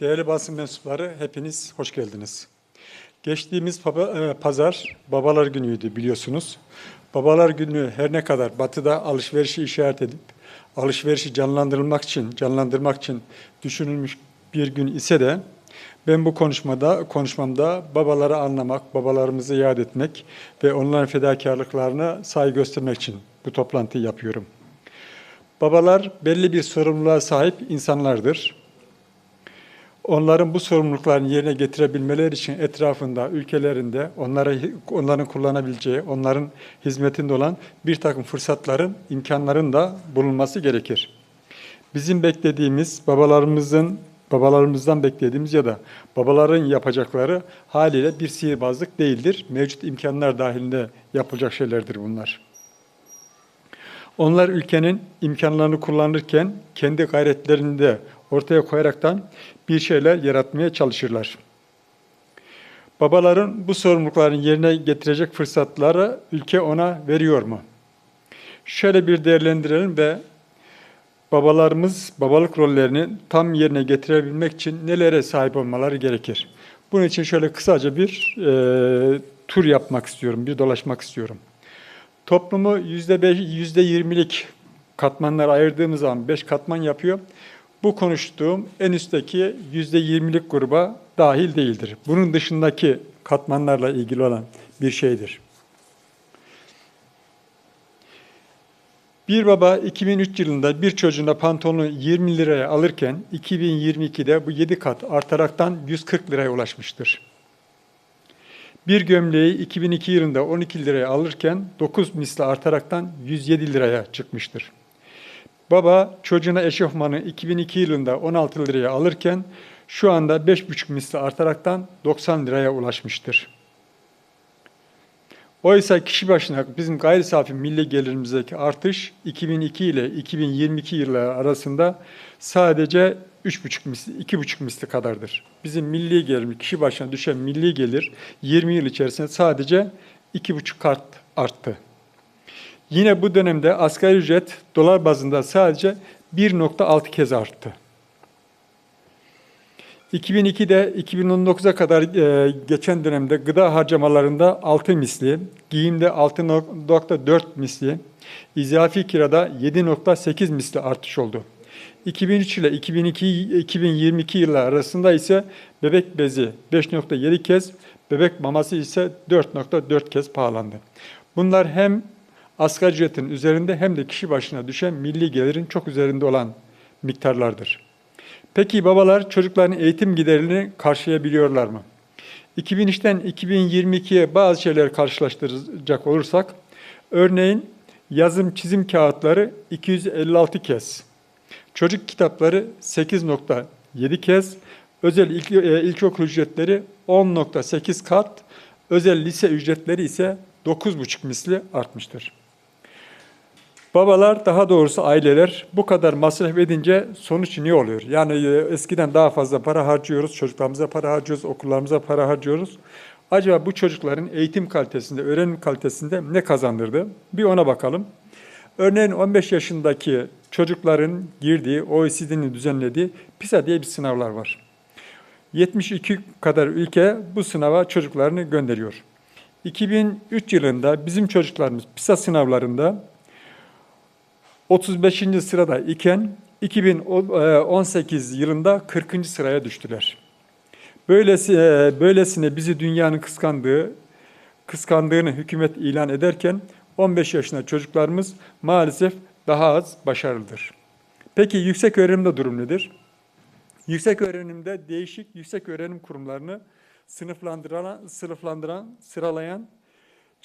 Değerli basın mensupları hepiniz hoş geldiniz. Geçtiğimiz e, pazar babalar günüydü biliyorsunuz. Babalar günü her ne kadar batıda alışverişi işaret edip alışverişi canlandırılmak için, canlandırmak için düşünülmüş bir gün ise de ben bu konuşmada konuşmamda babaları anlamak, babalarımızı yad etmek ve onların fedakarlıklarına saygı göstermek için bu toplantıyı yapıyorum. Babalar belli bir sorumluluğa sahip insanlardır. Onların bu sorumluluklarını yerine getirebilmeleri için etrafında, ülkelerinde onlara onların kullanabileceği, onların hizmetinde olan bir takım fırsatların, imkanların da bulunması gerekir. Bizim beklediğimiz, babalarımızın babalarımızdan beklediğimiz ya da babaların yapacakları haliyle bir sihirbazlık değildir. Mevcut imkanlar dahilinde yapılacak şeylerdir bunlar. Onlar ülkenin imkanlarını kullanırken kendi gayretlerini de ortaya koyaraktan bir şeyler yaratmaya çalışırlar. Babaların bu sorumluluklarını yerine getirecek fırsatları ülke ona veriyor mu? Şöyle bir değerlendirelim ve babalarımız babalık rollerini tam yerine getirebilmek için nelere sahip olmaları gerekir? Bunun için şöyle kısaca bir e, tur yapmak istiyorum, bir dolaşmak istiyorum. Toplumu yüzde beş, yüzde yirmilik katmanlar ayırdığımız zaman beş katman yapıyor. Bu konuştuğum en üstteki yüzde yirmilik gruba dahil değildir. Bunun dışındaki katmanlarla ilgili olan bir şeydir. Bir baba 2003 yılında bir çocuğuna pantolonu 20 liraya alırken 2022'de bu 7 kat artaraktan 140 liraya ulaşmıştır. Bir gömleği 2002 yılında 12 liraya alırken 9 misli artaraktan 107 liraya çıkmıştır. Baba çocuğuna eşofmanı 2002 yılında 16 liraya alırken şu anda 5,5 misli artaraktan 90 liraya ulaşmıştır. Oysa kişi başına bizim gayri safi milli gelirimizdeki artış 2002 ile 2022 yılları arasında sadece 3,5 misli, 2,5 misli kadardır. Bizim milli gelirimiz, kişi başına düşen milli gelir 20 yıl içerisinde sadece 2,5 kat arttı. Yine bu dönemde asgari ücret dolar bazında sadece 1.6 kez arttı. 2002'de 2019'a kadar e, geçen dönemde gıda harcamalarında 6 misli, giyimde 6.4 misli, izafi kirada 7.8 misli artış oldu. 2003 ile 2002, 2022 yılları arasında ise bebek bezi 5.7 kez, bebek maması ise 4.4 kez pahalandı. Bunlar hem asgari ücretin üzerinde hem de kişi başına düşen milli gelirin çok üzerinde olan miktarlardır. Peki babalar çocukların eğitim giderini karşılayabiliyorlar mı? 2003'ten 2022'ye bazı şeyler karşılaştıracak olursak, örneğin yazım çizim kağıtları 256 kez, çocuk kitapları 8.7 kez, özel ilk, e, ilkokul ücretleri 10.8 kat, özel lise ücretleri ise 9,5 misli artmıştır. Babalar, daha doğrusu aileler bu kadar masraf edince sonuç ne oluyor? Yani e, eskiden daha fazla para harcıyoruz, çocuklarımıza para harcıyoruz, okullarımıza para harcıyoruz. Acaba bu çocukların eğitim kalitesinde, öğrenim kalitesinde ne kazandırdı? Bir ona bakalım. Örneğin 15 yaşındaki çocukların girdiği, OECD'nin düzenlediği PISA diye bir sınavlar var. 72 kadar ülke bu sınava çocuklarını gönderiyor. 2003 yılında bizim çocuklarımız PISA sınavlarında 35. sırada iken 2018 yılında 40. sıraya düştüler. Böylesi, böylesine bizi dünyanın kıskandığı, kıskandığını hükümet ilan ederken 15 yaşında çocuklarımız maalesef daha az başarılıdır. Peki yüksek öğrenimde durum nedir? Yüksek öğrenimde değişik yüksek öğrenim kurumlarını sınıflandıran, sınıflandıran, sıralayan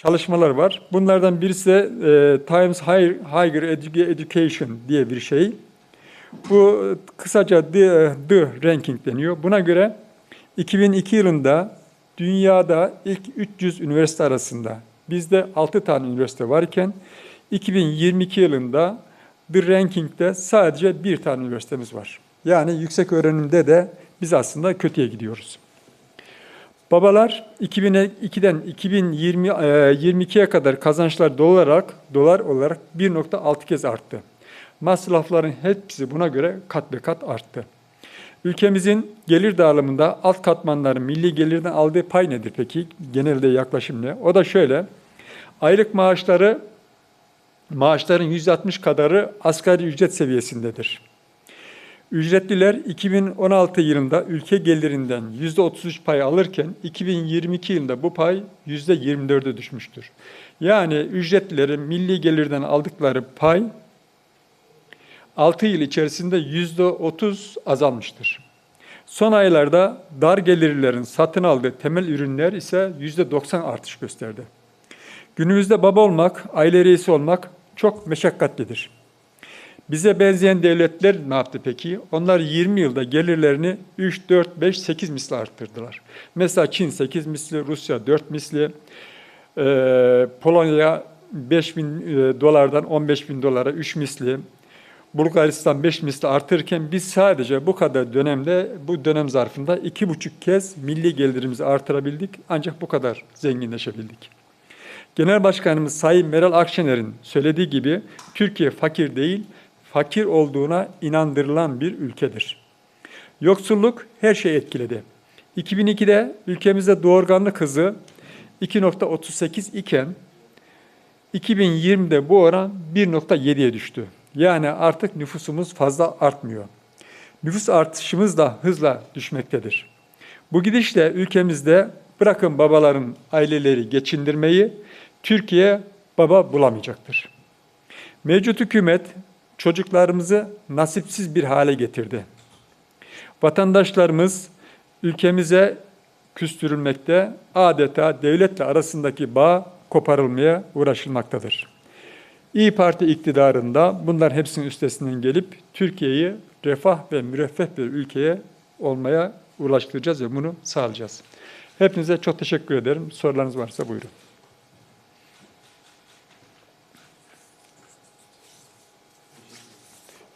çalışmalar var. Bunlardan birisi de e, Times Higher Education diye bir şey. Bu kısaca The, The Ranking deniyor. Buna göre 2002 yılında dünyada ilk 300 üniversite arasında bizde 6 tane üniversite varken 2022 yılında The Ranking'de sadece bir tane üniversitemiz var. Yani yüksek öğrenimde de biz aslında kötüye gidiyoruz. Babalar 2002'den 2022'ye kadar kazançlar dolar olarak, dolar olarak 1.6 kez arttı. Masrafların hepsi buna göre kat be kat arttı. Ülkemizin gelir dağılımında alt katmanların milli gelirden aldığı pay nedir peki? Genelde yaklaşım ne? O da şöyle. Aylık maaşları maaşların %60 kadarı asgari ücret seviyesindedir. Ücretliler 2016 yılında ülke gelirinden %33 pay alırken 2022 yılında bu pay %24'e düşmüştür. Yani ücretlilerin milli gelirden aldıkları pay 6 yıl içerisinde %30 azalmıştır. Son aylarda dar gelirlilerin satın aldığı temel ürünler ise %90 artış gösterdi. Günümüzde baba olmak, aile reisi olmak çok meşakkatlidir. Bize benzeyen devletler ne yaptı peki? Onlar 20 yılda gelirlerini 3, 4, 5, 8 misli arttırdılar. Mesela Çin 8 misli, Rusya 4 misli, Polonya 5 bin dolardan 15 bin dolara 3 misli, Bulgaristan 5 misli artırırken biz sadece bu kadar dönemde, bu dönem zarfında iki buçuk kez milli gelirimizi artırabildik. Ancak bu kadar zenginleşebildik. Genel Başkanımız Sayın Meral Akşener'in söylediği gibi Türkiye fakir değil, fakir olduğuna inandırılan bir ülkedir. Yoksulluk her şeyi etkiledi. 2002'de ülkemizde doğurganlık hızı 2.38 iken 2020'de bu oran 1.7'ye düştü. Yani artık nüfusumuz fazla artmıyor. Nüfus artışımız da hızla düşmektedir. Bu gidişle ülkemizde bırakın babaların aileleri geçindirmeyi, Türkiye baba bulamayacaktır. Mevcut hükümet çocuklarımızı nasipsiz bir hale getirdi. Vatandaşlarımız ülkemize küstürülmekte, adeta devletle arasındaki bağ koparılmaya uğraşılmaktadır. İyi Parti iktidarında bunlar hepsinin üstesinden gelip Türkiye'yi refah ve müreffeh bir ülkeye olmaya ulaştıracağız ve bunu sağlayacağız. Hepinize çok teşekkür ederim. Sorularınız varsa buyurun.